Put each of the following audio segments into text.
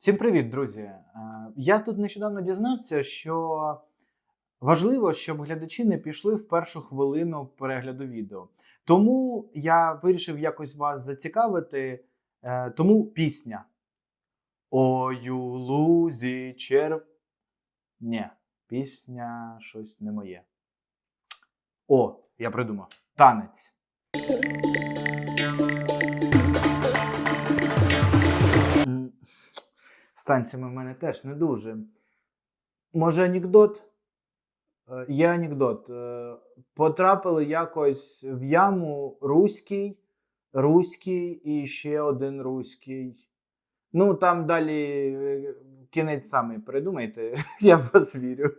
Всім привіт, друзі! Е, Я тут нещодавно дізнався, що важливо, щоб глядачі не пішли в першу хвилину перегляду відео. Тому я вирішив якось вас зацікавити. Е, Тому пісня. Ой, у лузі черв. Ні, пісня щось не моє. О, я придумав. Танець. З танцями в мене теж не дуже. Може, анекдот? Е, Є анекдот. Е, Потрапили якось в яму руський, руський і ще один руський. Ну, там далі е, кінець самий придумайте, я в вас вірю.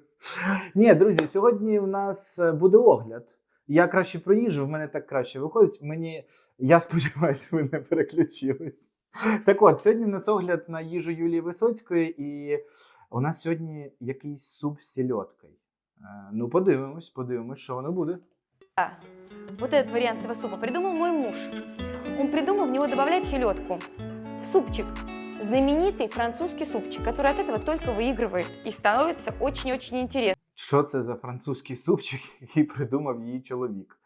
Ні, друзі, сьогодні у нас буде огляд. Я краще про в мене так краще виходить. Мені, я сподіваюся, ви не переключились. Так от, сьогодні у нас огляд на їжу Юлії Висоцької, і у нас сьогодні якийсь суп з сільоткою. Е, Ну, подивимось, подивимось, що воно буде. Вот этот вариант этого супа придумал мой муж. Он придумал в него добавлять селедку. В супчик. Знаменитый французский супчик, который от этого только выигрывает. И становится очень-очень интересно. Що це за французький супчик, який придумав її чоловік?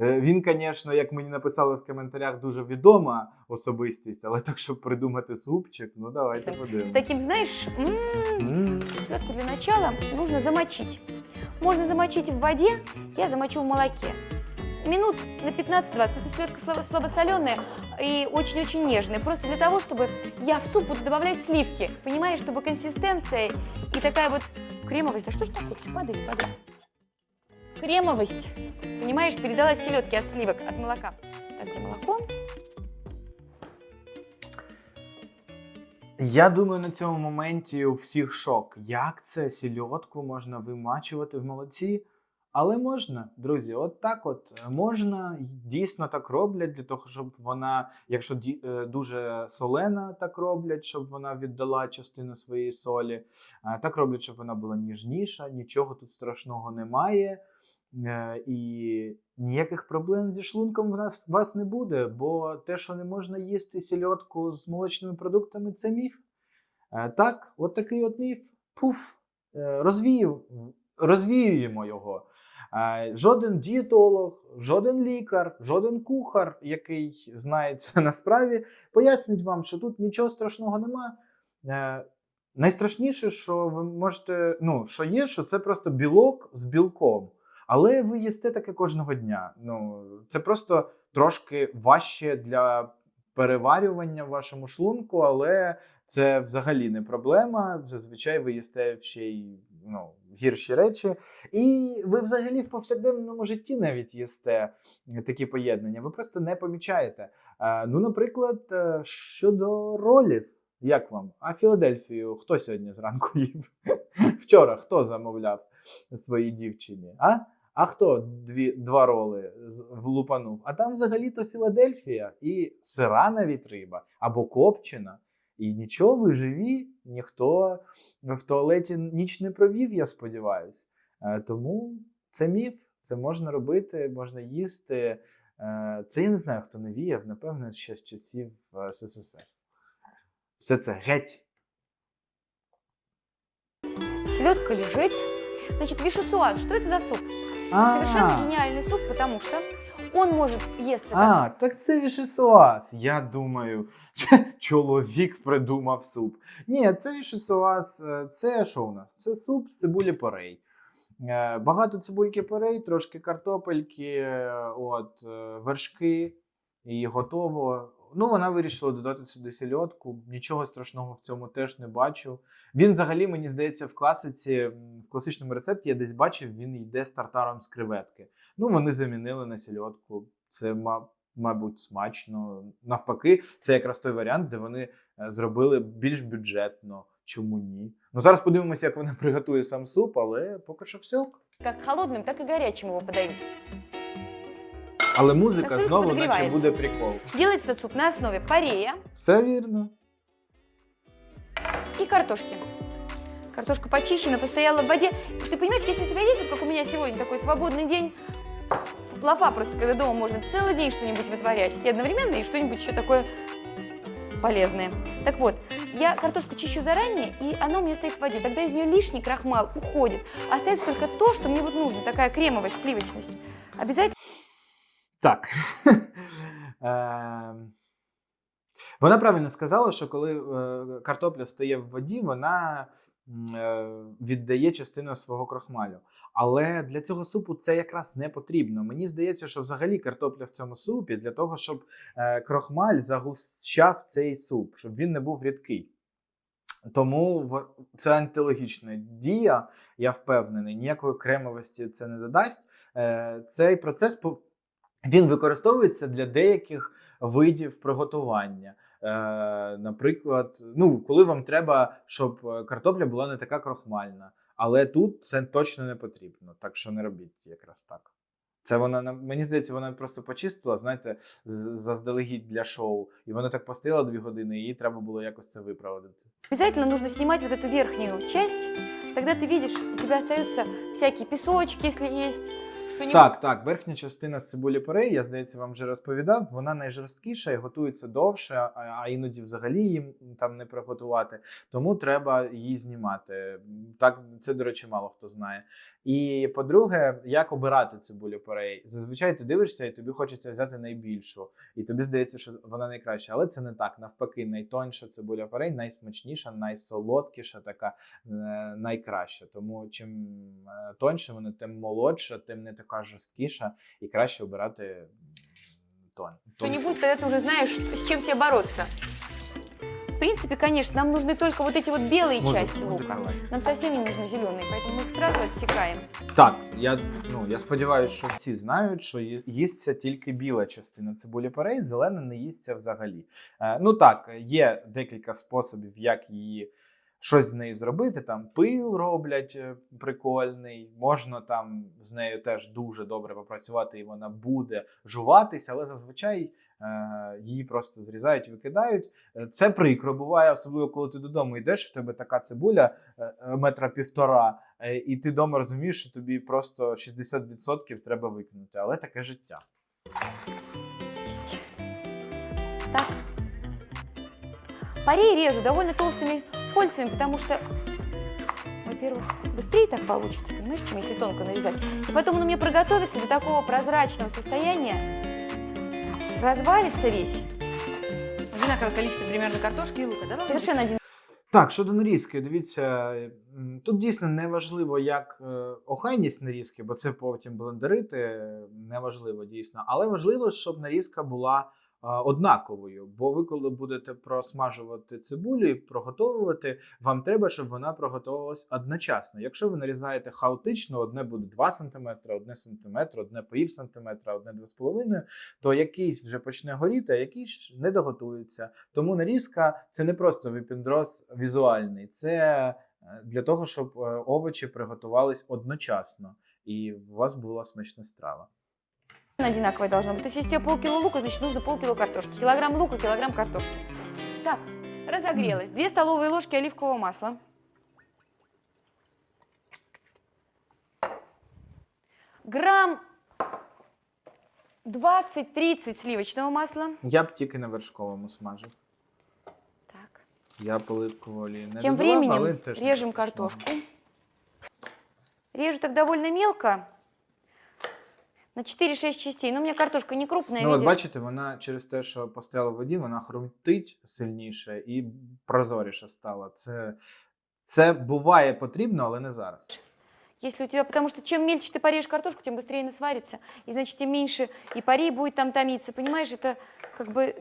Е, Він, звісно, як мені написали в коментарях, дуже відома особистість, але так, щоб придумати супчик, ну давайте С подивимось. таким, знаешь, м, М, селедку для начала нужно замочить. Можно замочить в воде, я замочу в молоке. Минут на 15-20. Эта селедка слабо- слабосоленая и очень-очень нежная. Просто для того, чтобы я в суп буду добавлять сливки. Понимаешь, чтобы консистенция и такая вот кремовость. Да что ж такое? Падай, падай. Кремовость, понимаешь, передалась селедке от сливок, от молока. Так, где молоко? Я думаю, на цьому моменті у всіх шок. Як це сільотку можна вимачувати в молоці? Але можна, друзі, от так от е, можна, дійсно так роблять для того, щоб вона, якщо е, дуже солена, так роблять, щоб вона віддала частину своєї солі. Так роблять, щоб вона була ніжніша, нічого тут страшного немає. Е, І ніяких проблем зі шлунком в нас вас не буде, бо те, що не можна їсти сільотку з молочними продуктами, це міф. Е, Так, от такий от міф. Пуф, е, розвіюв, розвіюємо його. Жоден дієтолог, жоден лікар, жоден кухар, який знається на справі, пояснить вам, що тут нічого страшного нема. Найстрашніше, що ви можете, ну, що є, що це просто білок з білком. Але ви їсте таке кожного дня. Ну, це просто трошки важче для переварювання в вашому шлунку, але це взагалі не проблема. Зазвичай ви їсте ще й ну, гірші речі. І ви взагалі в повсякденному житті навіть їсте такі поєднання. Ви просто не помічаєте. Е, Ну, наприклад, е, щодо ролів. Як вам? А Філадельфію хто сьогодні зранку їв? Вчора хто замовляв своїй дівчині? А? А хто дві, два роли влупанув? А там взагалі-то Філадельфія і сира навіть риба або копчена. І нічого, ви живі, ніхто в туалеті ніч не провів, я сподіваюся. Е, Тому це міф, це можна робити, можна їсти. Е, Це я не знаю, хто навіяв, напевно, ще з часів е, СССР. Все це геть. Селедка лежит. Значит, вишесуаз. Что это за суп? Совершенно А, гениальный суп, потому что он может есть а, так це вішесуаз. Я думаю, чоловік придумав суп. Ні, це вішесуаз. е, Це що у нас? Це суп з цибулі порей. Е, Багато цибульки порей, трошки картопельки, е, от, вершки, і готово. Ну, вона вирішила додати сюди сільотку. Нічого страшного в цьому теж не бачу. Він взагалі, мені здається, в класиці, в класичному рецепті я десь бачив, він йде з тартаром з креветки. Ну, вони замінили на сільотку. Це, ма- мабуть, смачно. Навпаки, це якраз той варіант, де вони е, зробили більш бюджетно. Чому ні? Ну зараз подивимося, як вона приготує сам суп, але поки що все. как холодным, так и горячим его подают. Але музика Кастрюлька знову, наче подогрівається. буде прикол. Делается этот суп на основе парея Все вірно. и картошки. Картошка почищена, постояла в воде. Ты понимаешь, если у тебя есть, вот как у меня сегодня, такой свободный день, лафа просто, когда дома можно целый день что-нибудь вытворять, и одновременно и что-нибудь еще такое полезное. Так вот, Я картошку чищу заранее, и она у меня стоит в воде. Тогда из нее лишний крахмал уходит. Остается только то, что мне вот нужно, такая кремовость, сливочность. Обязательно Так. Ем, Вона правильно сказала, що коли е, картопля стає в воді, вона е, віддає частину свого крохмалю. Але для цього супу це якраз не потрібно. Мені здається, що взагалі картопля в цьому супі для того, щоб е, крохмаль загущав цей суп, щоб він не був рідкий. Тому це антилогічна дія, я впевнений, ніякої кремовості це не додасть. Цей процес він використовується для деяких видів приготування. Е, наприклад, ну, коли вам треба, щоб е, картопля була не така крохмальна. Але тут це точно не потрібно, так що не робіть якраз так. Це вона мені здається, вона просто почистила, знаєте, заздалегідь для шоу, і вона так постояла дві години, і їй треба було якось це виправдати. Обязательно нужно снимать вот эту верхнюю часть. Тогда ты видишь, у тебя остаются всякие песочки, если есть. Что-нибудь. Так, так, верхня частина цибулі порей, я здається, вам вже розповідав. Вона найжорсткіша і готується довше, а, а іноді взагалі їм там не приготувати. Тому треба її знімати. Так, це, до речі, мало хто знає. І по-друге, як обирати цибулю порей? Зазвичай ти дивишся, і тобі хочеться взяти найбільшу, і тобі здається, що вона найкраща. Але це не так. Навпаки, найтонша цибуля порей, найсмачніша, найсолодкіша, така е, найкраща. Тому чим е, тоньше вона, тим молодша, тим не така жорсткіша, і краще обирати тон. тон. Что-нибудь, тогда ты уже знаешь, с чем тебе бороться В принципе, конечно, нам нужны только вот эти вот белые Музика, части музика, лука. давай. Нам совсем не нужны зеленые, поэтому мы их сразу отсекаем. Так, я, ну, я сподіваюся, що всі знають, що ї- їсться тільки біла частина цибулі порей, зелена не їсться взагалі. Е, ну так, є декілька способів, як її щось з нею зробити. Там пил роблять е, прикольний, можна там з нею теж дуже добре попрацювати, і вона буде жуватися, але зазвичай е, її просто зрізають і викидають. Е, Це прикро буває, особливо коли ти додому йдеш, в тебе така цибуля е, е, метра півтора. Е, І ти вдома розумієш, що тобі просто 60% треба викинути, але таке життя. Есть. Так. Парей режу довольно толстыми кольцами, потому что, во-первых, быстрее так получится, понимаешь, чем если тонко нарезать. И потом он у меня проготовится до такого прозрачного состояния, развалится весь. Одинаковое количество примерно картошки и лука, да? Совершенно один. Так, щодо нарізки, дивіться, тут дійсно не важливо, як е, охайність нарізки, бо це потім блендерити, неважливо дійсно. Але важливо, щоб нарізка була однаковою. Бо ви, коли будете просмажувати цибулю і проготовувати, вам треба, щоб вона проготовувалась одночасно. Якщо ви нарізаєте хаотично, одне буде 2 см, одне см, одне пів сантиметра, одне 2,5 то якийсь вже почне горіти, а якийсь не доготується. Тому нарізка це не просто випіндроз візуальний, це е, для того, щоб е, овочі приготувались одночасно і у вас була смачна страва. одинаковое должно быть. То есть, если тебе полкило лука, значит, нужно полкило картошки. Килограмм лука, килограмм картошки. Так, разогрелось. Две столовые ложки оливкового масла. Грамм 20-30 сливочного масла. Я б тільки на вершковому смажив. Так. Я поливкову олію не Тем додавав, але временем теж режем нічого страшного. картошку. Режу так довольно мелко. На 4-6 частей. Но у меня картошка не крупная, Ну, от видишь? бачите, вона через те, що постояла в воді, вона хрумтить сильніше і прозоріше стала. Це, це буває потрібно, але не зараз. Если у тебя, потому что чем мельче ты порежешь картошку, тем быстрее она сварится. И значит, тем меньше и парей будет там томиться. Понимаешь, это как бы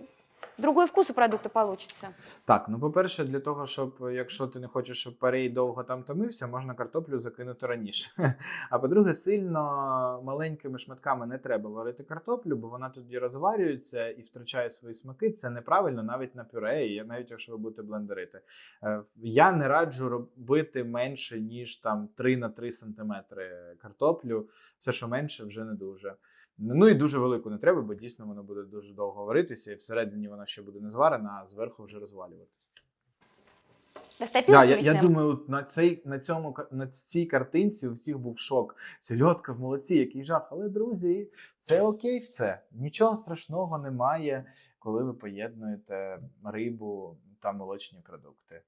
другой вкус у продукта получится. Так, ну по-перше, для того, щоб якщо ти не хочеш, щоб парей довго там томився, можна картоплю закинути раніше. А по-друге, сильно маленькими шматками не треба варити картоплю, бо вона тоді розварюється і втрачає свої смаки. Це неправильно навіть на пюре, навіть якщо ви будете блендерити. Е, Я не раджу робити менше, ніж там 3 на 3 сантиметри картоплю. Все, що менше, вже не дуже. Ну і дуже велику не треба, бо дійсно воно буде дуже довго варитися, і всередині вона ще буде не зварена, а зверху вже розвалюватися. Да, я, я думаю, на цей на цьому на цій картинці у всіх був шок. Сельодка в молодці, який жах. Але друзі, це окей, все. Нічого страшного немає, коли ви поєднуєте рибу. та молочні продукти.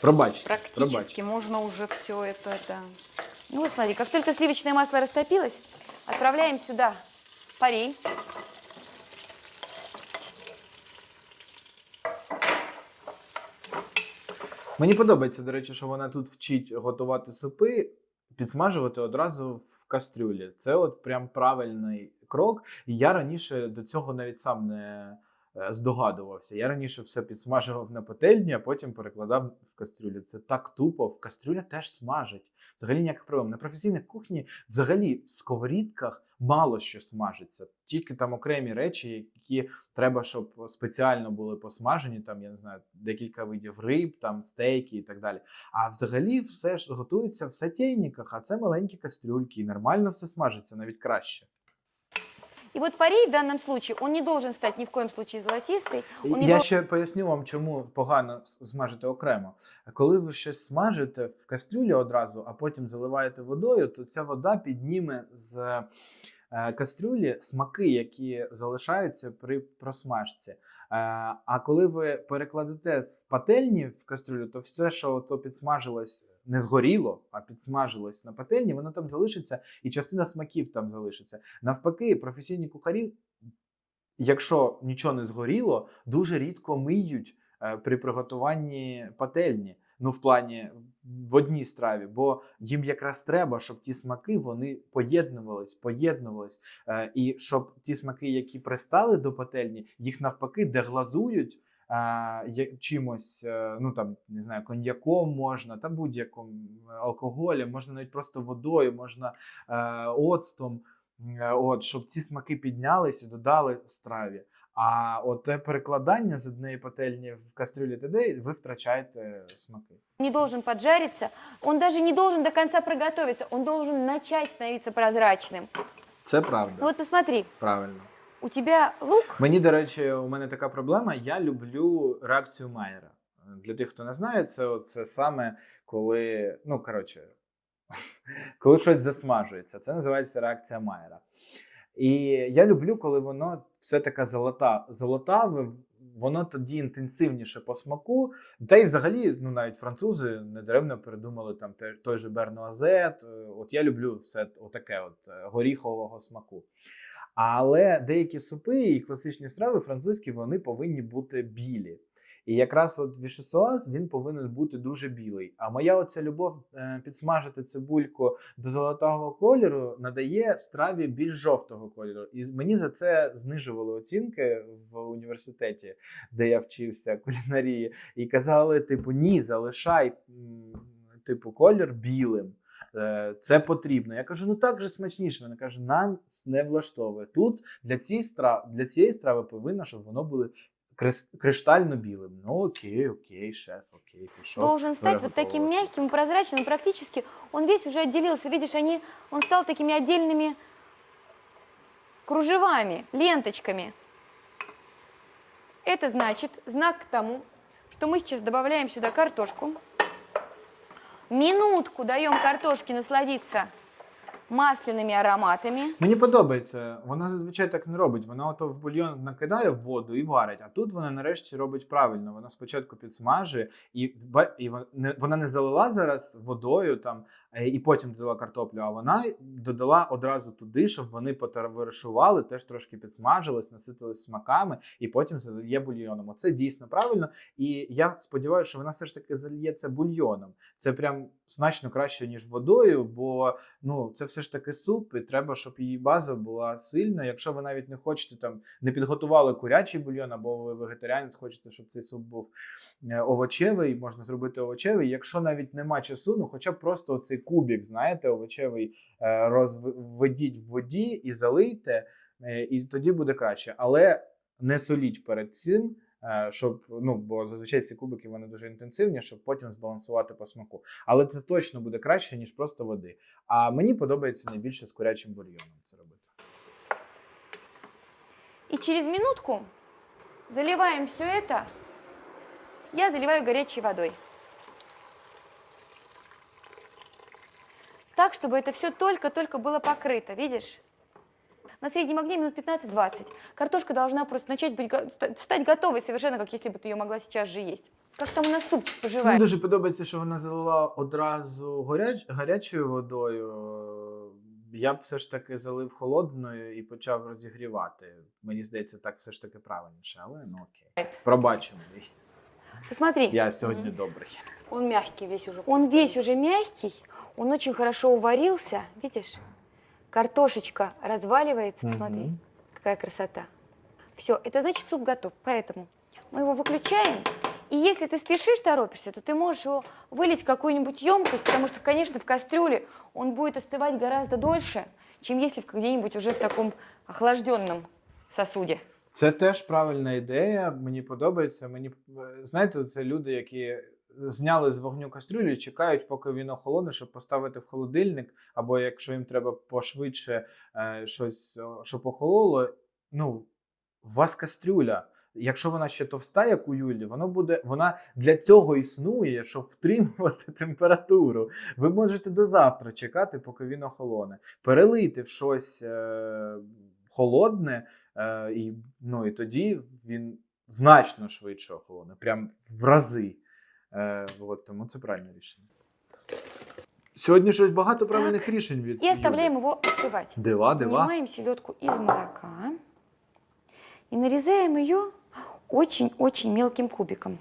Пробачте, Практически пробачте. можно уже все это, да. Ну вот смотри, как только сливочное масло растопилось, отправляем сюда парей. Мені подобається, до речі, що вона тут вчить готувати супи, підсмажувати одразу в кастрюлі. Це от прям правильний крок. І я раніше до цього навіть сам не е, здогадувався. Я раніше все підсмажував на пательні, а потім перекладав в кастрюлю. Це так тупо. В кастрюля теж смажить. Взагалі ніяких проблем. На професійній кухні взагалі в сковорідках мало що смажиться. Тільки там окремі речі, які треба, щоб спеціально були посмажені, там я не знаю, декілька видів риб, там стейки і так далі. А взагалі все ж готується в сотейниках, а це маленькі кастрюльки, і нормально все смажиться, навіть краще. И вот парей в данном случае, он не должен стать ни в коем случае золотистый. Он не Я дол- ще поясню вам, чому погано с- смажити окремо. Коли ви щось смажите в кастрюлі одразу, а потім заливаєте водою, то ця вода підніме з е, кастрюлі смаки, які залишаються при просмажці. Е, А коли ви перекладете з пательні в кастрюлю, то все, що то підсмажилось, не згоріло, а підсмажилось на пательні, воно там залишиться, і частина смаків там залишиться. Навпаки, професійні кухарі якщо нічого не згоріло, дуже рідко миють е, при приготуванні пательні. Ну, в плані в одній страві, бо їм якраз треба, щоб ті смаки вони поєднувались, поєднувались, е, і щоб ті смаки, які пристали до пательні, їх навпаки деглазують чимось, е, ну там не знаю, коньяком можна, та будь-яким алкоголем, можна навіть просто водою, можна е, оцтом. Е, От, щоб ці смаки піднялись і додали страві. А от перекладання з однієї пательні в кастрюлі туди, ви втрачаєте смаки. не должен поджариться, он даже не должен до конца приготовиться, он должен начать становиться прозрачным. Це правда. вот посмотри, Правильно. У тебя лук, Мені, до речі, у мене така проблема. Я люблю реакцію Майера. Для тих, хто не знає, це, це саме коли, ну коротше, коли щось засмажується. Це називається реакція Майера. І я люблю, коли воно все таке золота, золотаве, воно тоді інтенсивніше по смаку. Та й взагалі, ну навіть французи недаремно придумали там той же Бернуазет. От я люблю все отаке от е, горіхового смаку. Але деякі супи і класичні страви французькі вони повинні бути білі. І якраз от вішесоас він повинен бути дуже білий. А моя оця любов е, підсмажити цибульку до золотого кольору надає страві більш жовтого кольору. І мені за це знижували оцінки в університеті, де я вчився кулінарії, і казали: типу, ні, залишай типу колір білим. Е, Це потрібно. Я кажу, ну так же смачніше. Вона каже, нам не влаштовує. Тут для цієї страви, для цієї страви повинно, щоб воно було крис- криштально білим. Ну окей, окей, шеф, окей, пішов. должен стать вот таким переготовувати. мягким, прозрачным, и практически он весь уже отделился. Видишь, они, он стал такими отдельными кружевами, ленточками. Это значит знак к тому, что мы сейчас добавляем сюда картошку. Минутку даем картошке насладиться масляными ароматами. Мені подобається. Вона зазвичай так не робить. Вона ото в бульйон накидає в воду і варить. А тут вона нарешті робить правильно. Вона спочатку підсмажує, і, і вона не залила зараз водою там і потім додала картоплю, а вона додала одразу туди, щоб вони потоваришували, теж трошки підсмажились, наситились смаками, і потім залиє бульйоном. Оце дійсно правильно. І я сподіваюся, що вона все ж таки зальється бульйоном. Це прям значно краще, ніж водою, бо ну це все ж таки суп, і треба, щоб її база була сильна. Якщо ви навіть не хочете там, не підготували курячий бульйон, або ви вегетаріанець, хочете, щоб цей суп був е, овочевий, можна зробити овочевий. Якщо навіть нема часу, ну хоча б просто цей кубик, знаєте, овочевий е, розведіть в воді і залийте, е, і тоді буде краще. Але не соліть перед цим. е, Щоб ну бо зазвичай ці кубики вони дуже інтенсивні, щоб потім збалансувати по смаку. Але це точно буде краще ніж просто води. А мені подобається найбільше з курячим бульйоном це робити. И через минутку заливаем все это. Я заливаю горячей водой. Так, чтобы это все только-только было покрыто, видишь? на среднем огне минут 15-20. Картошка должна просто начать быть, го- ста- стать готовой совершенно, как если бы ты ее могла сейчас же есть. Как там у нас супчик Мені поживает? дуже подобається, що вона залила одразу горяч... гарячою водою. Я б все ж таки залив холодною і почав розігрівати. Мені здається, так все ж таки правильніше, але ну окей. Пробачимо. Посмотри, Я сьогодні добрий. Он мягкий весь уже. он весь уже мягкий, он очень хорошо уварился, видишь? Картошечка разваливается, посмотри, Мгм. какая красота. Все, это значит суп готов, поэтому мы его выключаем. И если ты спешишь, торопишься, то ты можешь его вылить в какую-нибудь емкость, потому что, конечно, в кастрюле он будет остывать гораздо дольше, чем если в- где-нибудь уже в таком охлажденном сосуде. Це теж правильна ідея. Мені подобається. Мені е, знаєте, це люди, які зняли з вогню кастрюлю і чекають, поки він охолоне, щоб поставити в холодильник, або якщо їм треба пошвидше е, щось, щоб охололо. Ну, у вас кастрюля. Якщо вона ще товста, як у Юлі, воно буде, вона для цього існує, щоб втримувати температуру. Ви можете до завтра чекати, поки він охолоне. Перелийте в щось е, холодне, Е, і, ну, і тоді він значно швидше охолоне, прям в рази. Е, от, тому це правильне рішення. Сьогодні щось багато правильних рішень від И оставляем Юлі. его остывать. Дива, дива. Вынимаем селедку из молока и нарезаем ее очень-очень мелким кубиком.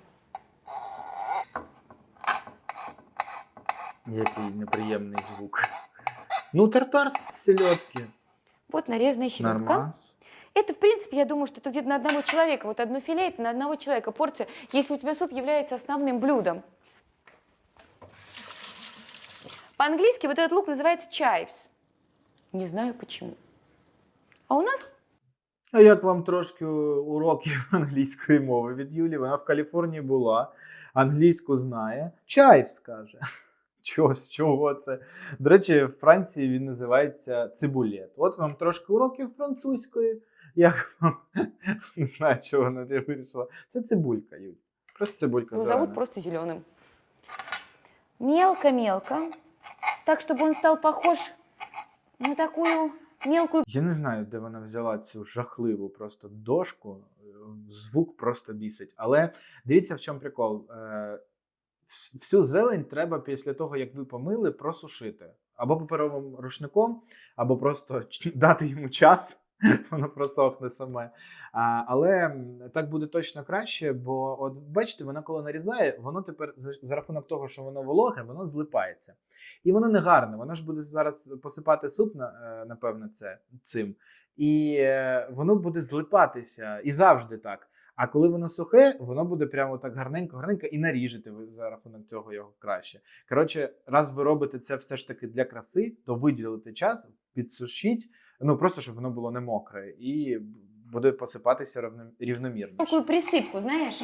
Який неприємний звук. Ну, тартар з сельодки. Вот нарезанная селедка. Нормас. Это, в принципе, я думаю, что это где-то на одного человека. Вот одно филе это на одного человека порция, если у тебя суп является основным блюдом. По-английски вот этот лук называется chives. Не знаю почему. А у нас А як вам трошки уроків англійської мови від Юлі? Вона в Каліфорнії була, англійську знає. Чайв скаже. Чого, з чого це? До речі, в Франції він називається цибулет. От вам трошки уроків французької. Як вам не знаю, чого вона вирішила. Це цибулька, Юль. Просто цибулька зелена. зовут просто зеленым. Мелко-мелко, так, чтобы он стал похож на такую мелкую Я не знаю, де вона взяла цю жахливу просто дошку. Звук просто бісить. Але дивіться, в чому прикол. Е, Всю зелень треба після того, як ви помили, просушити. Або паперовим рушником, або просто дати йому час, воно просохне саме. А, але так буде точно краще, бо от бачите, вона коли нарізає, воно тепер за, за рахунок того, що воно вологе, воно злипається. І воно не гарне. Воно ж буде зараз посипати суп, е, напевно, це цим. І е, воно буде злипатися. І завжди так. А коли воно сухе, воно буде прямо так гарненько, гарненько і наріжете ви за рахунок цього його краще. Коротше, раз ви робите це все ж таки для краси, то виділите час, підсушіть, ну просто щоб воно було не мокре, і буде посипатися равно- рівномірно. такую присыпку, знаешь?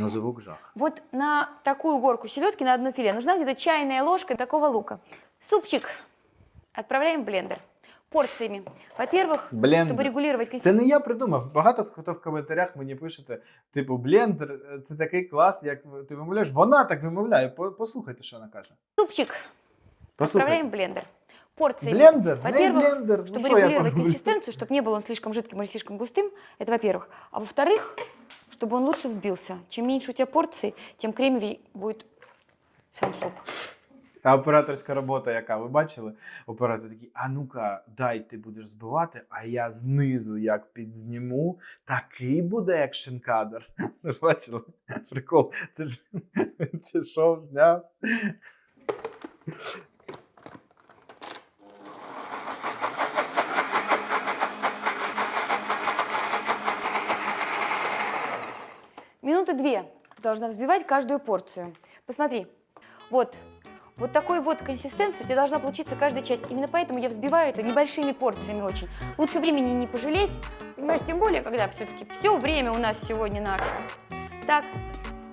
Ну, звук жах. Вот на такую горку селедки на одно филе нужна где-то чайная ложка такого лука. Супчик отправляем в блендер порциями. Во-первых, Блендер. чтобы регулировать Це консистенцию. не я придумав. Багато хто в коментарях мені пишете, типу, блендер, е, це такий клас, як ви- ти вимовляєш. Вона так вимовляє. По- Послухайте, що вона каже. Супчик отправляем Послухайте. в блендер порциями. Блендер, не Во-первых, блендер. Ну, Чтобы що я регулировать промовлю? консистенцию, чтобы не был он слишком жидким или слишком густым, это во-первых. А во-вторых, чтобы он лучше взбился. Чем меньше у тебя порций, тем кремовей будет сам суп. А операторська робота яка? Ви бачили? Оператор такий, а ну-ка, дай ти будеш збивати, а я знизу як підзніму, такий буде екшн кадр. Ви ж бачили? Прикол. Це ж це шоу зняв. Минуты две ты должна взбивать каждую порцию. Посмотри, вот, вот такой вот консистенцию у тебя должна получиться каждая часть. Именно поэтому я взбиваю это небольшими порциями очень. Лучше времени не пожалеть, понимаешь, тем более, когда все-таки все время у нас сегодня наше. Так,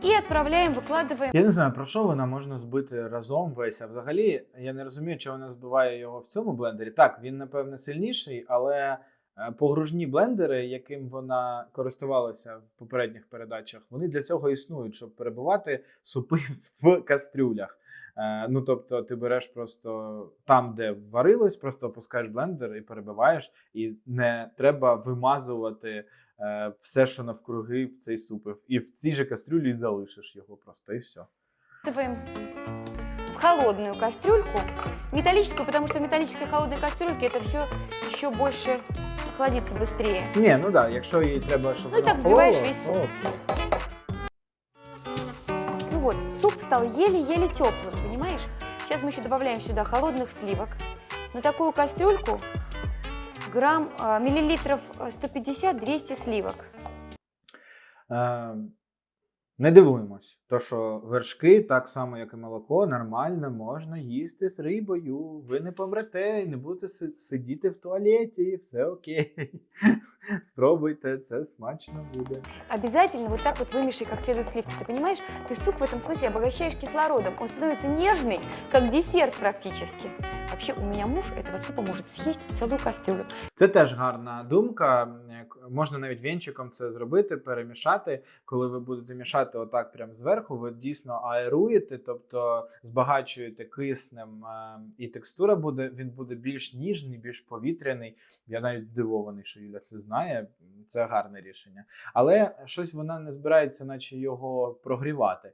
и отправляем, выкладываем. Я не знаю, про що вона можна збити разом весь. А взагалі я не розумію, чого вона збиває його в цьому блендері. Так, він напевне сильніший, але е, погружні блендери, яким вона користувалася в попередніх передачах, вони для цього існують, щоб перебувати супи в кастрюлях. Е, ну, тобто, ти береш просто там, де варилось, просто опускаєш блендер і перебиваєш, і не треба вимазувати е, все, що навкруги в цей суп. І в цій же кастрюлі залишиш його просто, і все. Выкладываем в холодную кастрюльку, металлическую, потому что в металлической холодной кастрюльке это все еще больше охладится быстрее. Ні, ну так, да, якщо їй треба, щоб Ну, і вона так збиваєш охолола, весь то Ну вот, суп стал еле-еле теплым, понимаешь? Сейчас мы еще добавляем сюда холодных сливок. На такую кастрюльку грамм, э, миллилитров э, 150-200 сливок. Е, не дивуємось, то що вершки, так само як і молоко, нормально можна їсти з рибою. Ви не помрете і не будете си- сидіти в туалеті, все окей. Спробуйте, це смачно буде. Обязательно вот так вот вымешай как следует сливки. Ты понимаешь, ты суп в этом смысле обогащаешь кислородом. Он становится нежный, как десерт практически. Вообще у меня муж этого супа может съесть целую кастрюлю. Це теж гарна думка. Як- Можна навіть вінчиком це зробити, перемішати. Коли ви будете мішати отак прямо зверху, ви дійсно аеруєте, тобто збагачуєте киснем, е, і текстура буде, він буде більш ніжний, більш повітряний. Я навіть здивований, що Юля це знає. Це гарне рішення. Але щось вона не збирається, наче його прогрівати.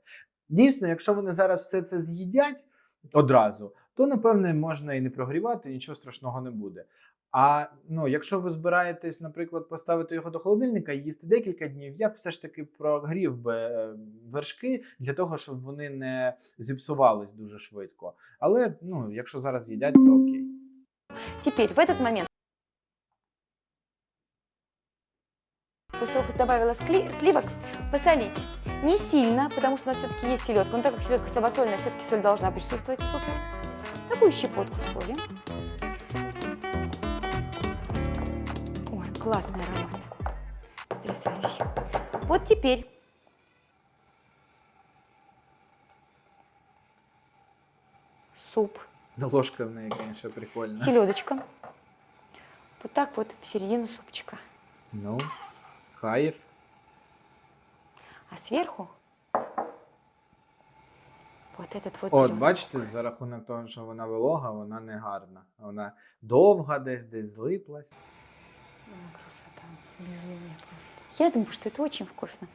Дійсно, якщо вони зараз все це з'їдять одразу, то напевне можна і не прогрівати, нічого страшного не буде. А ну, якщо ви збираєтесь, наприклад, поставити його до холодильника і їсти декілька днів, я все ж таки прогрів би е, вершки для того, щоб вони не зіпсувались дуже швидко. Але ну, якщо зараз їдять, то окей. Теперь в этот момент, после того, как добавила сливок, посолить. Не сильно, потому что у нас все-таки есть селедка. Но так как селедка слабосольная, все-таки соль должна присутствовать в супе. Такую щепотку соли. классный аромат. Потрясающий. Вот теперь суп, Ну, ложка в неї, звісно, прикольна. селедочка. Вот так вот в середину супчика. Ну, хаєв. А сверху вот этот вот От, зелёный. бачите, за рахунок того, що вона волога, вона не гарна. Вона довга десь, десь злиплась. Ну, красота, безумие просто. Я думаю, что это очень вкусно.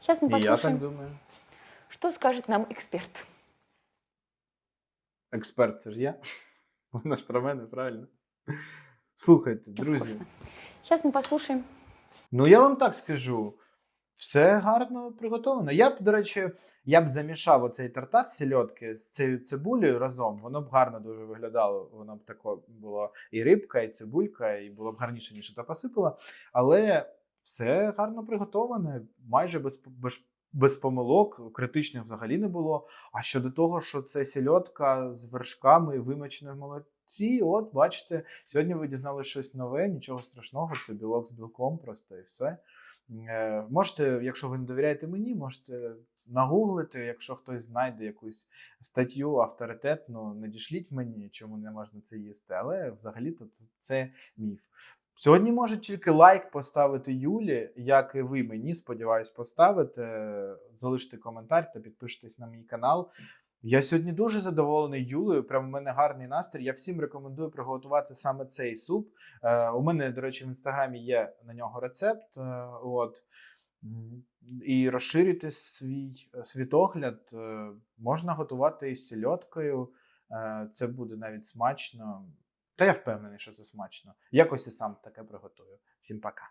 Сейчас мы І я послушаем, так думаю. что скажет нам эксперт. Експерт, це ж я. Вона ж про мене, правильно? Слухайте, друзі. вкусно. Сейчас мы послушаем. Ну, я вам так скажу. Все гарно приготовлено. Я б, до речі, я б замішав оцей тартар сільотки з цією цибулею разом. Воно б гарно дуже виглядало. Воно б тако було і рибка, і цибулька, і було б гарніше, ніж то посипала. Але все гарно приготовлене, майже без, без, без помилок, критичних взагалі не було. А щодо того, що це сільотка з вершками вимочена в молоці, от бачите, сьогодні ви дізналися щось нове, нічого страшного, це білок з білком просто і все. Е, можете, якщо ви не довіряєте мені, можете нагуглити, якщо хтось знайде якусь статтю авторитетну, надішліть мені, чому не можна це їсти. Але взагалі-то це- міф. Сьогодні може тільки лайк поставити Юлі, як і ви мені, сподіваюсь, поставите, залиште коментар та підпишитесь на мій канал. Я сьогодні дуже задоволений Юлею. Прям у мене гарний настрій. Я всім рекомендую приготувати саме цей суп. Е, у мене, до речі, в інстаграмі є на нього рецепт. Е, от. І розширити свій е, світогляд. Е, можна готувати із сільоткою. Е, це буде навіть смачно. Та я впевнений, що це смачно. Якось і сам таке приготую. Всім пока.